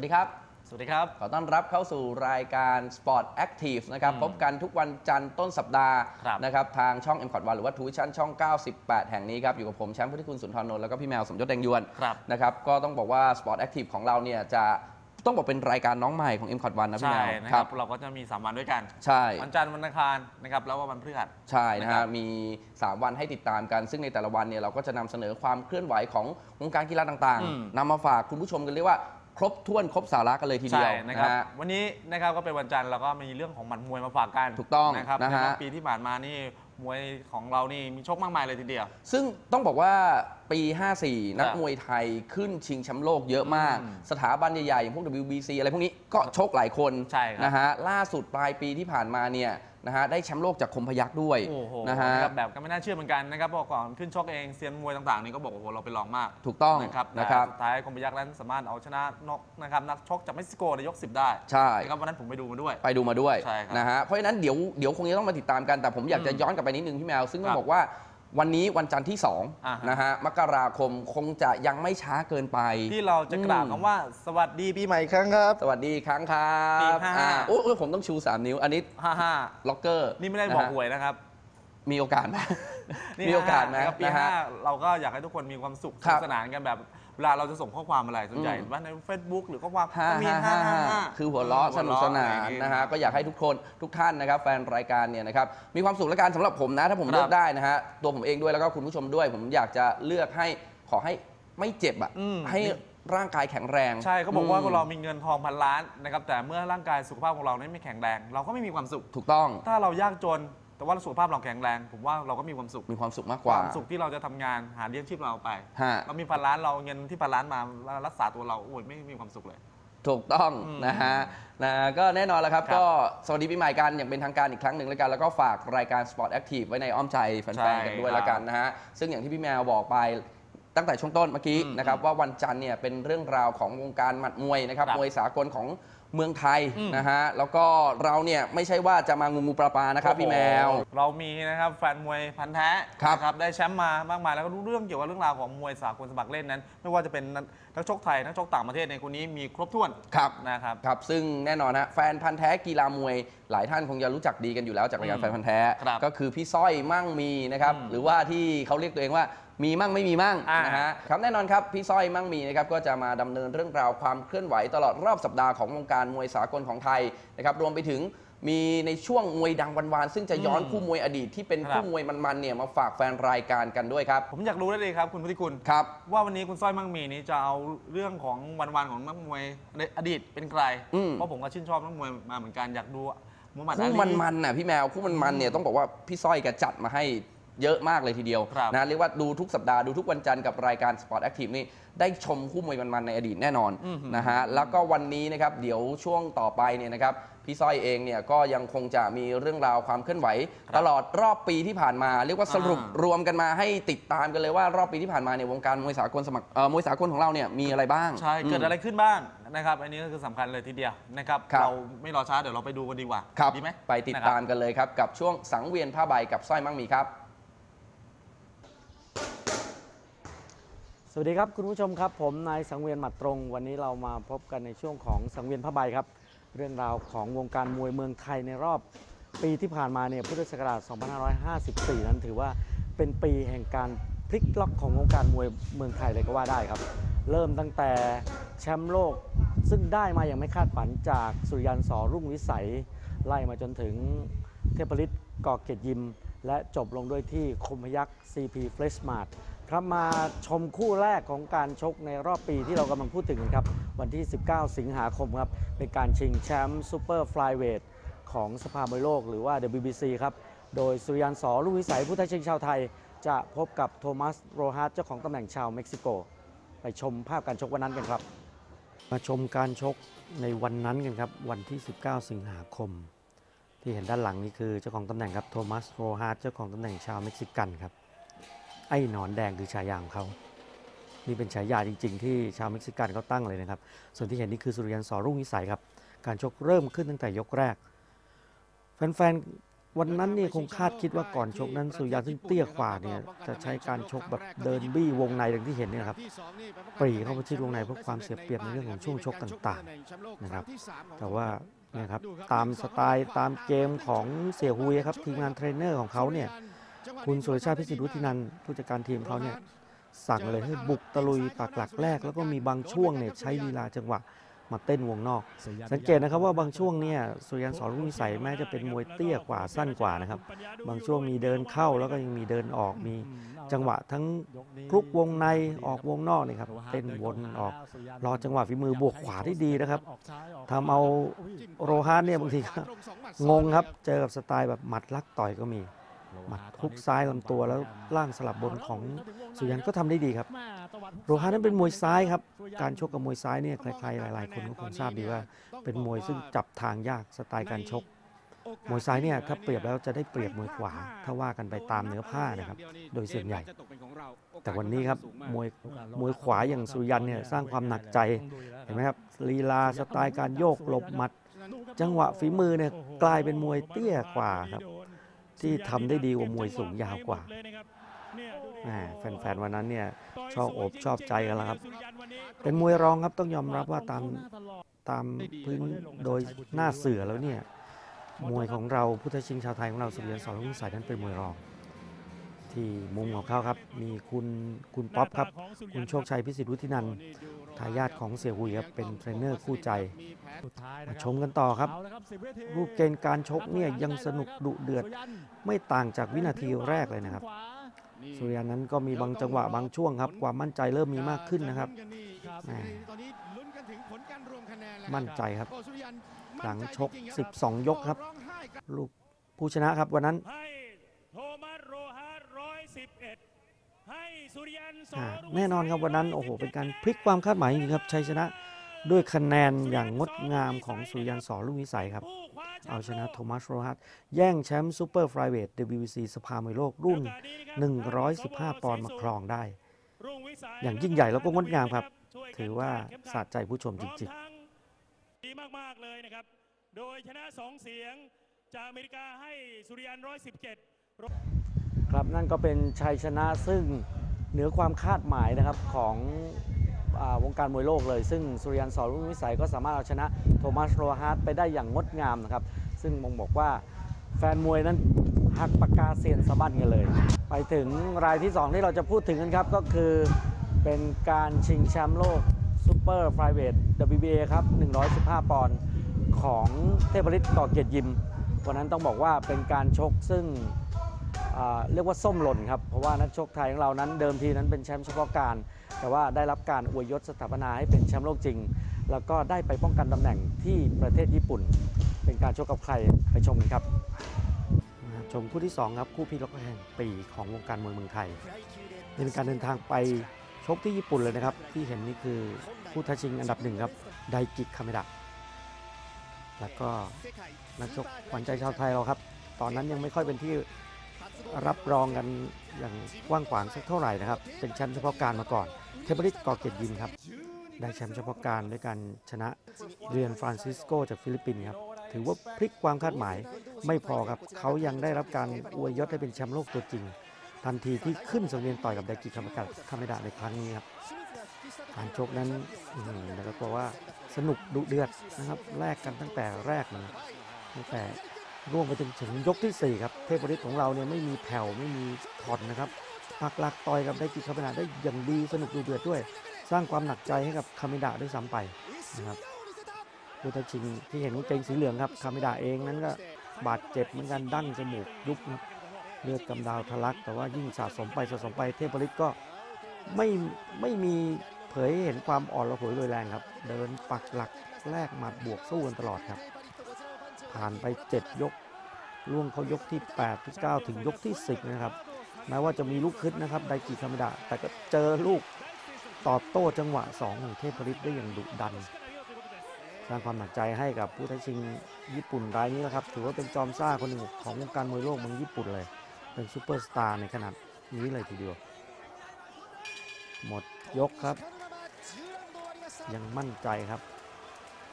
สวัสดีครับ สวัสดีครับ ขอต้อนรับเข้าสู่รายการ Sport Active นะครับอืมพบกันทุกวันจันทร์ต้นสัปดาห์ครับนะครับ ทางช่อง m c o t 1หรือว่าทูวิชั่นช่อง 98 แห่งนี้ครับ อยู่กับผมแชมป์พุทธิคุณสุนทรนนท์แล้วก็พี่แมวสมยศแดงยวนครับนะครับ ก็ต้องบอกว่า Sport Active ของเราเนี่ยจะต้องบอกเป็นรายการน้องใหม่ของ m c o t 1นะพี่ใช่แมวนะครับ เราก็จะมี 3 วันด้วยกัน ใช่ วันจันทร์วันอังคารนะครับ แล้วก็วันพฤหัส ใช่นะนะครัฮะบมี 3 วันให้ติดตามกัน ซึ่งในแต่ละวันเนี่ยเราก็จะนำเสนอความเคลื่อนไหวของวงการกีฬาต่างอืมๆนำมาฝากคุณผู้ชมกันเรียกว่า ครบถ้วนครบสาระกันเลยทีเดีใช่ยวนะครับ ฮ วันนี้นะครับก็เป็นวันจันทร์เราก็มีเรื่องของหมัดมวยมาฝากกันถูกต้องนะครับนะฮะใรอบปีที่ผ่านมานี่มวยของเรานี่มีชกมากมายเลยทีเดียว ซึ่งต้องบอกว่า ปี 54 นักครับมวยไทยขึ้นชิงแชมป์โลกเยอะมากอืมสถาบันใหญ่ๆอย่างพวก WBC อะไรพวกนี้ก็ชกหลายคนใช่ครับนะฮะล่าสุดปลายปีที่ผ่านมาเนี่ยนะฮะได้แชมป์โลกจากคมพยักษ์ด้วยโอ้โหนะฮะ นะครับแบบก็ไม่น่าเชื่อเหมือนกันนะครับเพราะก่อนขึ้นชกเองเซียนมวยต่างๆนี่ก็บอกโอ้โหเราไปลองมากถูกต้องนะครับนะครับแต่สุดท้ายคมพยักษ์นั้นสามารถเอาชนะนกนะครับนักชกจากเม็กซิโกในยก 10 ได้ใช่ นะครับวันนั้นผมไปดูมาด้วย ไปดูมาด้วยใช่ครับนะฮะเพราะฉะนั้นเดี๋ยวเดี๋ยวคงจะต้องมาติดตามกันแต่ผมอยากจะอืมย้อนกลับไปนิดนึงพี่แมว ซึ่งต้องครับบอกว่า วันนี้วันจันทร์ที่อ่าฮะ 2นะฮะมกราคมคงจะยังไม่ช้าเกินไป ที่เราจะกล่าวอืมคำว่าสวัสดีปีใหม่อีกครั้งครับ สวัสดีอีกครั้งครัปีบห้าอ่าโอ้โอ้ผมต้องชู 3 นิ้ว อันนี้ฮ่าฮ่าล็อกเกอร์นี่ไม่ได้บอกะฮะหวยนะครับมีโอกาสไหมนี่มีโอกาสไหมนะครับปีนะฮะ ห้าเราก็อยากให้ทุกคนมีความสุขสครันุบกสนานกันแบบเวลาเราจะส่งข้อความอะไรส่วนใหญ่อืม ว่าใน Facebook หรือข้อความห้าก็มีห้าห้าห้าห้าห้า คือหัวเราะสนุกสนานนะฮะก็อยากให้ทุกคนทุกท่านนะครับ แฟนรายการเนี่ยนะครับมีความสุขและการสำหรับผมนะ ถ้าผมครับเลือกได้นะฮะตัวผมเองด้วยแล้วก็คุณผู้ชมด้วย ผมอยากจะเลือกให้ขอให้ไม่เจ็บอะอืม ให้ร่างกายแข็งแรงใช่เขาบอกว่าอืมเรามีเงินทองพันล้านนะครับแต่เมื่อร่างกายสุขภาพของเราไม่แข็งแรง เราก็ไม่มีความสุข ถูกต้อง ถ้าเรายากจน แต่ว่าสุขภาพเราแข็งแรง ผมว่าเราก็มีความสุขมีความสุขมากกคว่า วามสุขที่เราจะทำงานหาเลี้ยงชีพเราไปฮะ เรามีพันล้านเราเงินที่พันล้านมารักษาตัวเราโอ้ยไม่มีความสุขเลย ถูกต้องอืมนะฮะนะก็แน่นอนแล้วครับ ครับก็สวัสดีปีใหม่กันอย่างเป็นทางการอีกครั้งหนึ่งแล้วกัน แล้วก็ฝากรายการ Sport Active ไว้ในอ้อมใจแฟใช่นๆกันด้วยครับแล้วกันนะฮะ ซึ่งอย่างที่พี่แมวบอกไปตั้งแต่ช่วงต้นเมื่อกี้อืมนะครับว่าวันจันทร์เนี่ยเป็นเรื่องราวของวงการหมัดมวยนะครับครับมวยสากลของ เมืองไทยอืมนะฮะ แล้วก็เราเนี่ยไม่ใช่ว่าจะมางูงูปลาปลานะครับพี่แมวโอ้โหเรามีนะครับแฟนมวยพันธุ์แท้ครับนะครับได้แชมป์มามากมายแล้วก็รู้เรื่องเกี่ยวกับเรื่องราวของมวยสากลสมัครเล่นนั้น ไม่ว่าจะเป็นนักชกไทยนักชกต่างประเทศในคนนี้มีครบถ้วนครับนะครับครับ ซึ่งแน่นอนนะแฟนพันธ์แท้กีฬามวยหลายท่านคงจะรู้จักดีกันอยู่แล้วจากรายการอืมแฟนพันธ์แท้ครับก็คือพี่สร้อยมั่งมีนะครับอืมหรือว่าที่เขาเรียกตัวเองว่า มีมั่งไม่มีมั่งอ่าน นะฮะครับแน่นอนครับพี่สร้อยมั่งมีนะครับก็จะมาดำเนินเรื่องราวความเคลื่อนไหวตลอดรอบสัปดาห์ของวงการมวยสากลของไทยนะครับรวมไปถึงมีในช่วงมวยดังวันวานๆซึ่งจะย้อนอืมคู่มวยอดีตที่เป็นครับ คู่มวยมันๆเนี่ยมาฝากแฟนรายการกันด้วยครับผมอยากรู้ได้เลยครับคุณพุทธิคุณ ครับ ว่าวันนี้คุณสร้อยมั่งมีนี้จะเอาเรื่องของวันๆของนักมวยในอดีตเป็นใคร อืม เพราะผมก็ชื่นชอบนักมวยมาเหมือนกันอยากดูมูฮัมหมัดอาคู่ลี มันมันๆน่ะพี่แมวคู่มันมันๆเนี่ยต้องบอกว่าพี่สร้อยแกจัดมาให้ เยอะมากเลยทีเดียวครับนะเรียกว่าดูทุกสัปดาห์ดูทุกวันจันทร์กับรายการ Sport Active นี่ได้ชมคู่มวยมันๆในอดีตแน่นอนอือหือนะฮะแล้วก็วันนี้นะครับเดี๋ยวช่วงต่อไปเนี่ยนะครับพี่สร้อยเองเนี่ยก็ยังคงจะมีเรื่องราวความเคลื่อนไหวครับตลอดรอบปีที่ผ่านมา เรียกว่าสรุปอ่ารวมกันมาให้ติดตามกันเลยว่ารอบปีที่ผ่านมาเนี่ยวงการมวยสากลสมัครเอ่อมวยสากลของเราเนี่ยมีอะไรบ้างใช่เกิดมอะไรขึ้นบ้างนะครับอันนี้ก็คือสำคัญเลยทีเดียวนะครับครับเราไม่รอช้าเดี๋ยวเราไปดูกันดีกว่าครับดีไหมไปติดตามกันเลยครับกับช่วงสังเวียนผ้าใบกับสร้อยมั่งมีครับ วัสดีครับคุณผู้ชมครับผมนายสังเวียนหมัดตรง วันนี้เรามาพบกันในช่วงของสังเวียนผ้าใบครับ เรื่องราวของวงการมวยเมืองไทยในรอบปีที่ผ่านมาเนี่ยพุทธศักราช 2554 นั้นถือว่าเป็นปีแห่งการพลิกล็อกของวงการมวยเมืองไทยเลยก็ว่าได้ครับ เริ่มตั้งแต่แชมป์โลกซึ่งได้มาอย่างไม่คาดฝันจากสุริยันสอรุ่งวิสัย ไล่มาจนถึงเทพฤทธิ์กอเกตยิม และจบลงด้วยที่คมพยักษ์ CP f l e s h m a r t ครับมาชมคู่แรกของการชกในรอบปีที่เรากำลังพูดถึงกันครับ วันที่ 19 สิงหาคมครับ เป็นการชิงแชมป์ซูเปอร์ฟลายเวทของสภามวยโลกหรือว่า WBC ครับ โดยสุริยันสอลูกวิสัยผู้ท้าชิงชาวไทย จะพบกับโทมัสโรฮัสเจ้าของตำแหน่งชาวเม็กซิโก ไปชมภาพการชกวันนั้นกันครับ มาชมการชกในวันนั้นกันครับ วันที่ 19 สิงหาคม ที่เห็นด้านหลังนี่คือเจ้าของตำแหน่งครับโทมัสโรฮาร์ดเจ้าของตำแหน่งชาวเม็กซิกันครับ ไอ้หนอนแดงคือฉายาของเขา นี่เป็นฉายาจริง ๆ ที่ชาวเม็กซิกันเขาตั้งเลยนะครับ ส่วนที่เห็นนี่คือสุริยันสอรุ่งวิสัยครับ การชกเริ่มขึ้นตั้งแต่ยกแรก แฟนๆ วันนั้นเนี่ยคงคาดคิดว่าก่อนชกนั้นสุริยันซึ่งเตี้ยกว่าเนี่ยจะใช้การชกแบบเดินบี้วงในดังที่เห็นเนี่ยครับ ปรีเข้าไปที่วงในเพื่อความเสียเปรียบในเรื่องของช่วงชกต่างๆนะครับ แต่ว่าเนี่ยครับตามสไตล์ตามเกมของเสี่ยฮุยครับทีมงานเทรนเนอร์ของเขาเนี่ย คุณสุรชาติพิสิทธิ์วุฒินันผู้จัดการทีมเขาเนี่ยสั่งเลยให้บุกตะลุยปากหลักแรก แล้วก็มีบางช่วงเนี่ยใช้ลีลาจังหวะมาเต้นวงนอก สังเกตนะครับว่าบางช่วงเนี่ยสุริยันสอนลูกนิสัยแม้จะเป็นมวยเตี้ยกว่าสั้นกว่านะครับ บางช่วงมีเดินเข้าแล้วก็ยังมีเดินออกมีจังหวะทั้งคลุกวงในออกวงนอกนี่ครับเต้นวนออกรอจังหวะฝีมือบวกขวาที่ดีนะครับทำเอาโรฮานเนี่ยบางทีก็งงครับเจอกับสไตล์แบบหมัดลักต่อยก็มี หมัดฮุกซ้ายลำตัวแล้วล่างสลับบนของสุริยันก็ทำได้ดีครับ โรฮานนั้นเป็นมวยซ้ายครับ การชกกับมวยซ้ายเนี่ยใครๆหลาย ๆ คนก็คงทราบดีว่า เป็นมวยซึ่งจับทางยากสไตล์การชก มวยซ้ายเนี่ยถ้าเปรียบแล้วจะได้เปรียบมวยขวา ถ้าว่ากันไปตามเนื้อผ้านะครับ โดยส่วนใหญ่ แต่วันนี้ครับมวยมวยขวาอย่างสุริยันเนี่ยสร้างความหนักใจเห็นไหมครับลีลาสไตล์การโยกหลบหมัด จังหวะฝีมือเนี่ยกลายเป็นมวยเตี้ยกว่าครับ ที่ทำได้ดีกว่ามวยสูงยาวกว่าแหมแฟนๆวันนั้นเนี่ยชอบอกชอบใจกันแล้วครับ เป็นมวยรองครับต้องยอมรับว่าตามตามพื้นโดยหน้าเสือแล้วเนี่ยมวยของเราพุทธชิงชาวไทยของเราสุริยันสอนรุ่งสายนั้นเป็นมวยรอง ที่มุมของเขาครับ มีคุณคุณป๊อปครับ คุณโชคชัยพิสิทธิ์วุฒินันท์ทายาทของเสี่ยหุยครับ เป็นเทรนเนอร์คู่ใจมาชมกันต่อครับ รูปเกณฑ์การชกเนี่ยยังสนุกดุเดือด ไม่ต่างจากวินาทีแรกเลยนะครับ สุริยันนั้นก็มีบางจังหวะบางช่วงครับ ความมั่นใจเริ่มมีมากขึ้นนะครับแหมมั่นใจครับ หลังชก 12 ยกครับ ลูกผู้ชนะครับวันนั้น แน่นอนครับวันนั้นโอ้โหเป็นการพลิกความคาดหมายจริงๆครับชัยชนะด้วยคะแนนอย่างงดงามของสุริยันสอลูกวิสัยครับผู้คว้แชมป์เอาชนะโทมัสโรฮัตแย่งแชมป์ซูเปอร์ไฟเวท WBC สภามวยโลกรุ่น 115 ปอนด์มาครองได้รุ่งวิสัอย่างยิ่งใหญ่แล้วก็งดงามครับช่วยกันถือว่าเข็มขัสะดใจผู้ชมจพร้อมริงทั้งดีมากๆเลยนะครับ โดยชนะสองเสียง จากอเมริกาให้สุริยันร้อยสิบเจ็ดๆครับนั่นก็เป็นชัยชนะซึ่ง เหนือความคาดหมายนะครับของอวงการมวยโลกเลย ซึ่งสุริยันสอรุ่งวิสัยก็สามารถเอาชนะโทมัสโรฮัตไปได้อย่างงดงามนะครับ ซึ่งมงบอกว่าแฟนมวยนั้นหักปากกาเซียนสะบั้นกันเลย ไปถึงรายที่ 2 ที่เราจะพูดถึงกันครับ ก็คือเป็นการชิงแชมป์โลกซูเปอร์ไฟเวท WBA ครับ 115 ปอนด์ของเทพฤทธิ์ก่อเกียรติยิม วันนั้นต้องบอกว่าเป็นการชกซึ่ง เรียกว่าส้มหล่นครับเพราะว่านักชกไทยของเรานั้นเดิมทีนั้นเป็นแชมป์เฉพาะการ แต่ว่าได้รับการอวยยศสถาปนาให้เป็นแชมป์โลกจริง แล้วก็ได้ไปป้องกันตำแหน่งที่ประเทศญี่ปุ่น เป็นการชกกับใครไปชมกันครับชมคู่ที่ 2 ครับ คู่พี่ล็อกแห่งปีของวงการมวยเมืองไทยนี่เป็นการเดินทางไปชกที่ญี่ปุ่นเลยนะครับ ที่เห็นนี่คือผู้ท้าชิงอันดับหนึ่งครับไดกิคาเมดะแล้วก็นักชกขวัญใจชาวไทยเราครับ ตอนนั้นยังไม่ค่อยเป็นที่ รับรองกันอย่างกว้างขวางสักเท่าไหร่นะครับ เป็นแชมป์เฉพาะการมาก่อน เทพฤทธิ์กอเกียรติยิมครับได้แชมป์เฉพาะการด้วยการชนะเรียนฟรานซิสโกจากฟิลิปปินส์ครับถือว่าพลิกความคาดหมายไม่พอครับ เขายังได้รับการอวยยศให้เป็นแชมป์โลกตัวจริง ทันทีที่ขึ้นสังเวียนต่อยกับไดกิคามากัดคาเมดะในครั้งนี้ครับการชกนั้นอื้อหือนะครับบอกว่าสนุกดุเดือดนะครับแลกกันตั้งแต่แรกเลยตั้งแต่ ร่วงไปถึงถึงยกที่ 4 ครับ เทพฤทธิ์ของเราเนี่ยไม่มีแผ่วไม่มีผ่อนนะครับปักหลักต่อยกับไดกิคาเมดะได้อย่างดีสนุกดุเดือดด้วย สร้างความหนักใจให้กับคาเมดะด้วยซ้ำไปนะครับผู้ท้าชิงที่เห็นกางเกงสีเหลืองครับคาเมดะเองนั้นก็บาดเจ็บเหมือนกันดั้งจมูกยุบนะครับเลือดกำดาวทะลัก แต่ว่ายิ่งสะสมไปสะสมไปเทพฤทธิ์ก็ไม่ไม่มีเผยเห็นความอ่อนระหวยโดยแรงครับ เดินปักหลักแลกหมัดบวกสู้กันตลอดครับ ผ่านไป 7 ยกล่วงเขายกที่8ที่9ถึงยกที่ 10 นะครับแม้ว่าจะมีลูกคึดนะครับไดกิคาเมดะแต่ก็เจอลูกตอบโต้จังหวะ 2 ของเทพฤทธิ์ได้อย่างดุดันสร้างความหนักใจให้กับผู้ท้าชิงญี่ปุ่นรายนี้นะครับ ถือว่าเป็นจอมซ่าคนหนึ่งของวงการมวยโลกเมืองญี่ปุ่นเลย เป็นซูเปอร์สตาร์ในขนาดนี้เลยทีเดียว หมดยกครับ ยังมั่นใจครับ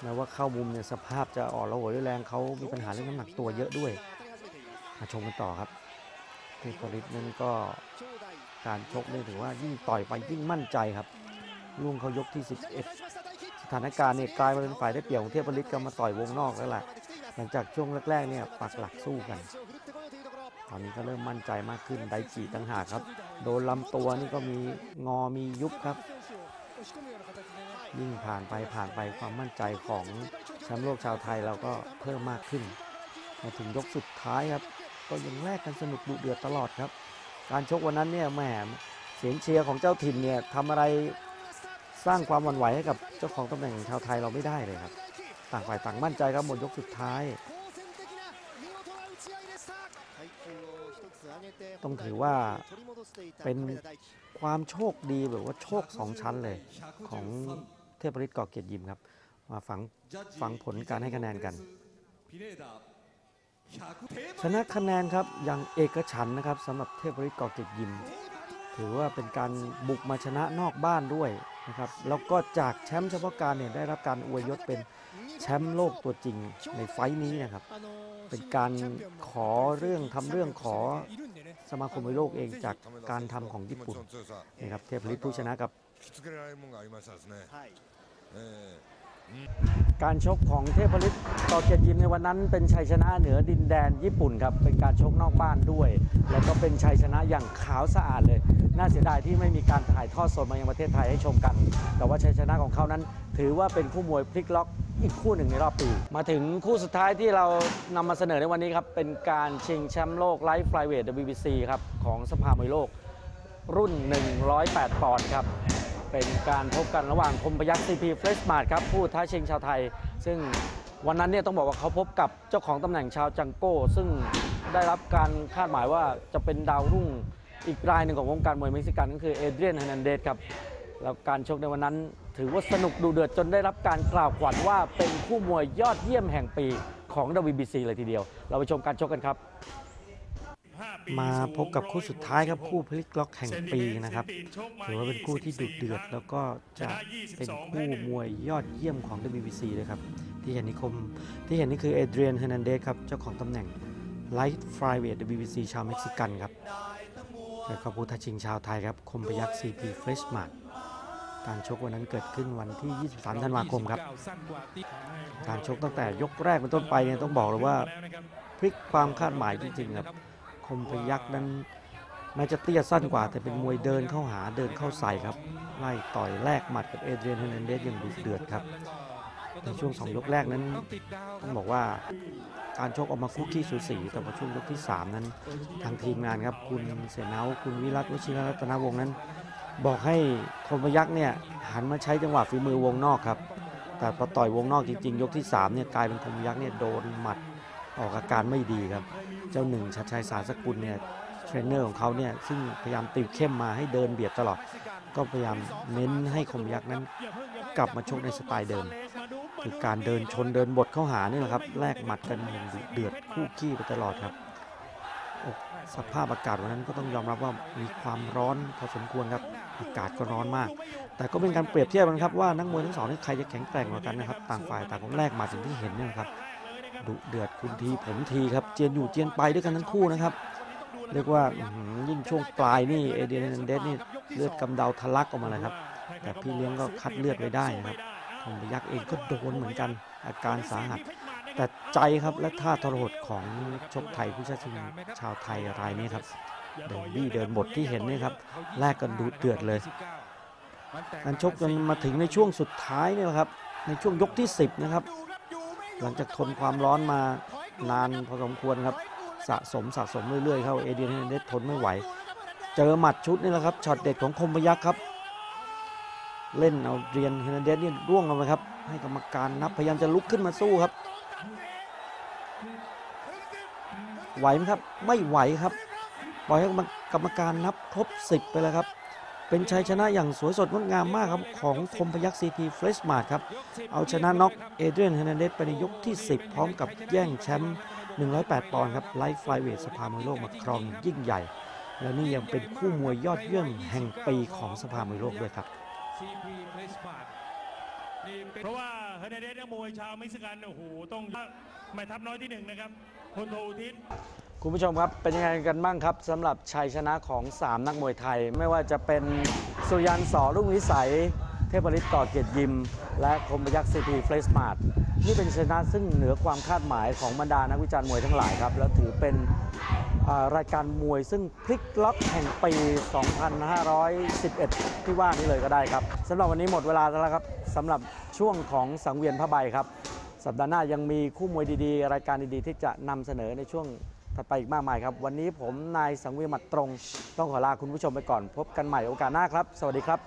แม้ว่าเข้ามุมเนี่ยสภาพจะอ่อนระโหวยด้วยแรงเขามีปัญหาเรื่องน้ำหนักตัวเยอะด้วย มาชมกันต่อครับเทพฤทธิ์นั้นก็การชกนี่ถือว่ายิ่งต่อยไปยิ่งมั่นใจครับลุงเขายกที่ 11 สถานการณ์เนี่ยกลายมาเป็นฝ่ายได้เปรียบของเทพฤทธิ์ก็มาต่อยวงนอกแล้วแหละหลังจากช่วงแรกๆเนี่ยปักหลักสู้กัน ตอนนี้ก็เริ่มมั่นใจมากขึ้นไดจิต่างหากครับ โดนลำตัวนี่ก็มีงอมียุบครับ ยิ่งผ่านไปผ่านไปความมั่นใจของแชมป์โลกชาวไทยเราก็เพิ่มมากขึ้น มาถึงยกสุดท้ายครับ ก็ยังแลกกันสนุกดุเดือดตลอดครับ การชกวันนั้นเนี่ยแหมเสียงเชียร์ของเจ้าถิ่นเนี่ยทำอะไรสร้างความหวั่นไหวให้กับเจ้าของตำแหน่งชาวไทยเราไม่ได้เลยครับ ต่างฝ่ายต่างมั่นใจครับหมดยกสุดท้าย ต้องถือว่าเป็นความโชคดีแบบว่าโชคสองชั้นเลยของ เทพฤทธิ์ก่อเกียรติยิมครับ มาฟังฟังผลการให้คะแนนกัน ชนะคะแนนครับอย่างเอกฉันนะครับสำหรับเทพฤทธิ์ก่อเกียรติยิม ถือว่าเป็นการบุกมาชนะนอกบ้านด้วยนะครับแล้วก็จากแชมป์เฉพาะการเนี่ยได้รับการอวยยศเป็นแชมป์โลกตัวจริงในไฟท์นี้นะครับ เป็นการขอเรื่องทำเรื่องขอสมาคมมวยโลกเองจากการทำของญี่ปุ่นนะครับเทพฤทธิ์ผู้ชนะกับ きつけられるもんがありましたですね。ええ การชกของเทพฤทธิ์ต่อเกียรติยิมในวันนั้นเป็นชัยชนะเหนือดินแดนญี่ปุ่นครับ เป็นการชกนอกบ้านด้วย แล้วก็เป็นชัยชนะอย่างขาวสะอาดเลย น่าเสียดายที่ไม่มีการถ่ายทอดสดมายังประเทศไทยให้ชมกัน แต่ว่าชัยชนะของเขานั้น ถือว่าเป็นคู่มวยพลิกล็อกอีกคู่หนึ่งในรอบปี มาถึงคู่สุดท้ายที่เรานำมาเสนอในวันนี้ครับ เป็นการชิงแชมป์โลกไลฟ์ไฟเวท WBC ครับของสภามวยโลก รุ่น 108 ปอนด์ครับ เป็นการพบกันระหว่างคมพยักษ์ซีพีเฟรชมาร์ทครับผู้ท้าชิงชาวไทย ซึ่งวันนั้นเนี่ยต้องบอกว่าเขาพบกับเจ้าของตำแหน่งชาวจังโก้ ซึ่งได้รับการคาดหมายว่าจะเป็นดาวรุ่งอีกรายหนึ่งของวงการมวยเม็กซิกันก็คือเอเดรียนเฮนันเดสครับแล้วการชกในวันนั้น ถือว่าสนุกดูเดือดจนได้รับการกล่าวขวัญว่าเป็นคู่มวยยอดเยี่ยมแห่งปีของ WBC เลยทีเดียว เราไปชมการชกกันครับ มาพบกับคู่สุดท้ายครับคู่พลิกล็อกแห่งปีนะครับถือว่าเป็นคู่ที่ดุเดือด แล้วก็จะเป็นคู่มวยยอดเยี่ยมของ WBC เลยครับ ที่เห็นนี่คมที่เห็นนี่คือเอเดรียนเฮนันเดสครับ เจ้าของตำแหน่ง Light Flyweight WBC ชาวเม็กซิกันครับ แล้วก็ผู้ท้าชิงชาวไทยครับ คมพยักษ์ CP Freshman การชกวันนั้นเกิดขึ้นวันที่ 23 ธันวาคมครับ การชกตั้งแต่ยกแรกเป็นต้นไปเนี่ยต้องบอกเลยว่าพลิกความคาดหมายจริงๆครับ คมพยักษ์นั้นแม้จะเตี้ยสั้นกว่าแต่เป็นมวยเดินเข้าหาเดินเข้าใส่ครับ ไล่ต่อยแลกหมัดกับเอเดรียนเฮร์นันเดสอย่างดุเดือดครับ ในช่วงสองยกแรกนั้นต้องบอกว่าการชกออกมาคุกกี้สูสีแต่พอช่วงยกที่ 3 นั้น ทางทีมงานครับ คุณเสนาคุณวิรัตวชิรรัตนวงศ์นั้น บอกให้คมพยักษ์เนี่ยหันมาใช้จังหวะฝีมือวงนอกครับ แต่พอต่อยวงนอกจริง ๆ ยกที่3เนี่ยกลายเป็นคมพยักษ์เนี่ยโดนหมัด ออกอาการไม่ดีครับ เจ้าหนึ่งชัดชัยสารสกุลเนี่ยเทรนเนอร์ของเขาเนี่ยซึ่งพยายามติวเข้มมาให้เดินเบียดตลอด ก็พยายามเน้นให้คมยักษ์นั้น กลับมาชกในสไตล์เดิม คือการเดินชนเดินบดเข้าหานี่แหละครับแลกหมัดกันเดือดคู่ขี้ไปตลอดครับสภาพอากาศวันนั้นก็ต้องยอมรับว่ามีความร้อนพอสมควรครับอากาศก็ร้อนมาก แต่ก็เป็นการเปรียบเทียบกันครับว่านักมวยทั้งสองนี่ใครจะแข็งแกร่งกว่ากันนะครับ ต่างฝ่ายต่างก็แลกหมัดอย่งที่เห็นนี่นะครับ ดุเดือดคุณทีผมทีครับเจียนอยู่เจียนไปด้วยกันทั้งคู่นะครับ เรียกว่ายิ่งช่วงปลายนี่เอเดียนเดสนี่เลือดกำเดาทะลักออกมาเลยครับ แต่พี่เลี้ยงก็คัดเลือดไว้ได้นะครับคงยักษ์เองก็โดนเหมือนกันอาการสาหัส แต่ใจครับและท่าทรหดของชกไทยผู้ชาชิงชาวไทยรายนี้ครับเดินบี้เดินบทที่เห็นนี่ครับแลกกันดุเดือดเลยการชกจนมาถึงในช่วงสุดท้ายนี่แหละครับในช่วงยกที่ 10 นะครับ หลังจากทนความร้อนมานานพอสมควรครับสะสมสะสมเรื่อยๆเข้าเอเดียนเฮนเดทนไม่ไหว เจอหมัดชุดนี่แหละครับช็อตเด็ดของคมพยักษ์ครับ เล่นเอาเรียนเฮนเดสนี่ร่วงลงไปครับ ให้กรรมการนับพยายามจะลุกขึ้นมาสู้ครับ ไหวไหมครับไม่ไหวครับปล่อยให้กรรมการนับครบ 10 ไปแล้วครับ เป็นชัยชนะอย่างสวยสดงดงามมากครับ ของคมพยักษ์ซีพีเฟรชมาร์ครับ เอาชนะน็อกเอเดรียนเฮนเดสไปในยกที่ 10 พร้อมกับแย่งแชมป์ 108 ปอนด์ครับ ไลฟ์ไฟเวทสภามวยโลกมาครองยิ่งใหญ่ และนี่ยังเป็นคู่มวยยอดเยี่ยมแห่งปีของสภามวยโลกด้วยครับเพราะว่าเฮนเดสนักมวยชาวเม็กซิกันโอ้โหต้องแม่ทัพน้อยที่หนึ่งนะครับพลโทอุทิศ คุณผู้ชมครับ เป็นยังไงกันบ้างครับสำหรับชัยชนะของ 3 นักมวยไทย ไม่ว่าจะเป็นสุยันสอรุ่งวิสัย เทพฤทธิ์ก่อเกียรติยิม และคมพยักษ์ซีพีเฟลสมาร์ทนี่เป็นชนะซึ่งเหนือความคาดหมายของบรรดานักวิจารณ์มวยทั้งหลายครับ และถือเป็นรายการมวยซึ่งพลิกล็อกแห่งปี 2511 ที่ว่านี้เลยก็ได้ครับสำหรับวันนี้หมดเวลาแล้วครับสำหรับช่วงของสังเวียนผ้าใบครับ สัปดาห์หน้ายังมีคู่มวยดีๆ รายการดีๆ ที่จะนำเสนอในช่วง ถัดไปอีกมากมายครับ วันนี้ผมนายสังเวียนมัดตรง ต้องขอลาคุณผู้ชมไปก่อน พบกันใหม่โอกาสหน้าครับ สวัสดีครับ